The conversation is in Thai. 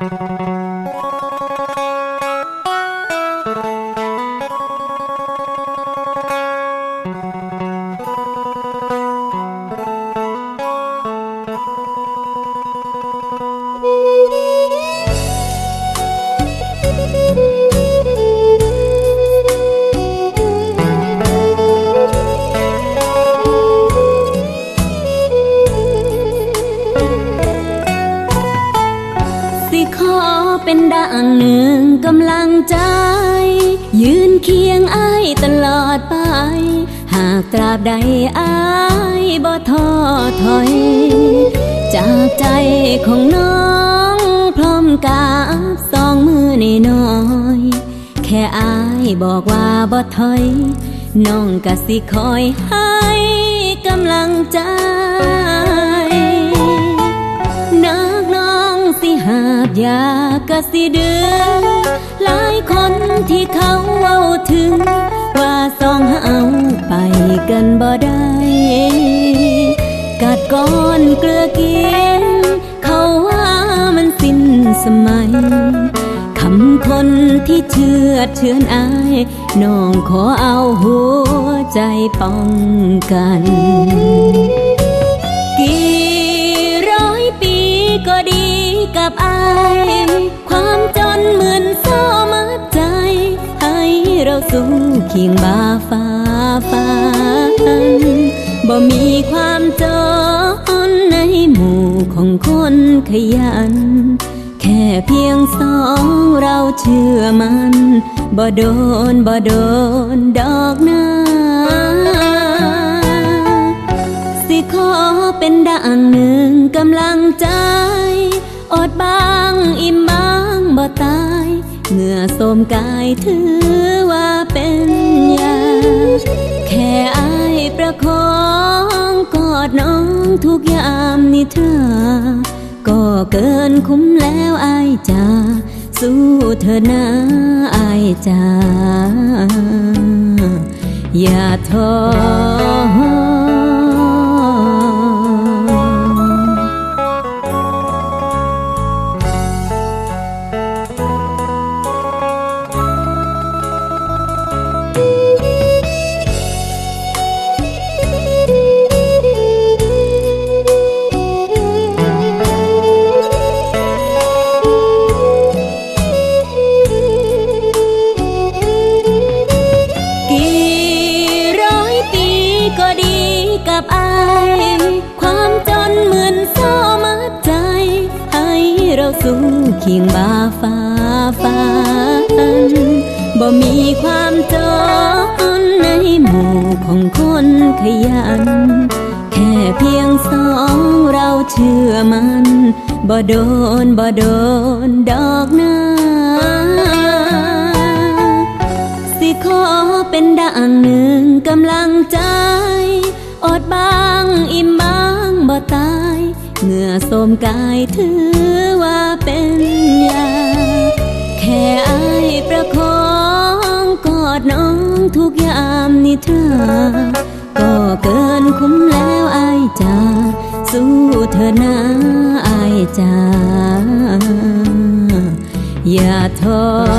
Thank you. สิขอเป็นดังหนึ่งกำลังใจ ยืนเคียงอ้ายตลอดไป หากตราบใดอ้ายบ่ท้อถอย จากใจของน้องพร้อมกับสองมือในน้อย แค่อ้ายบอกว่าบ่ถอย น้องก็สิคอยให้กำลังใจ ยากะสิเดือหลายคนที่เขาเว้าถึง ว่าสองเฮาไปกันบ่ได้ กัดก้อนเกลือกินเขาว่ามันสิ้นสมัยคำคนที่เชื่อเชื่อนอายน้องขอเอาหัวใจป้องกัน เราสู้เคียงบ่าฟ้าฟันบ่มีความจนในหมู่ของคนขยัน แค่เพียงสองเราเชื่อมันบ่โดนบ่โดนดอกนาสิขอเป็นดังหนึ่งกำลังใจ อดบางอิ่มบางบ่ตายเหงื่อโสมกายถือ เป็นยา แค่อายประคองกอดน้องทุกยามนิทราก็เกินคุ้มแล้วอายจ้าสู้เธอนะอายจ้าอย่าท้อ เราสู้เคียงบ่าฟ้าฟันบ่มีความจนในหมู่ของคนขยัน แค่เพียงสองเราเชื่อมันบ่โดนบ่โดนดอกนาสิขอเป็นดังหนึ่งกำลังใจอดบางอิ่มบางบ่ตายเหงื่อโสมกายถือ ดน้องทุกยามนิทราก็เกินคุ้มแล้วอายจ้าสู้เธอนะอายจ้าอย่าท้อ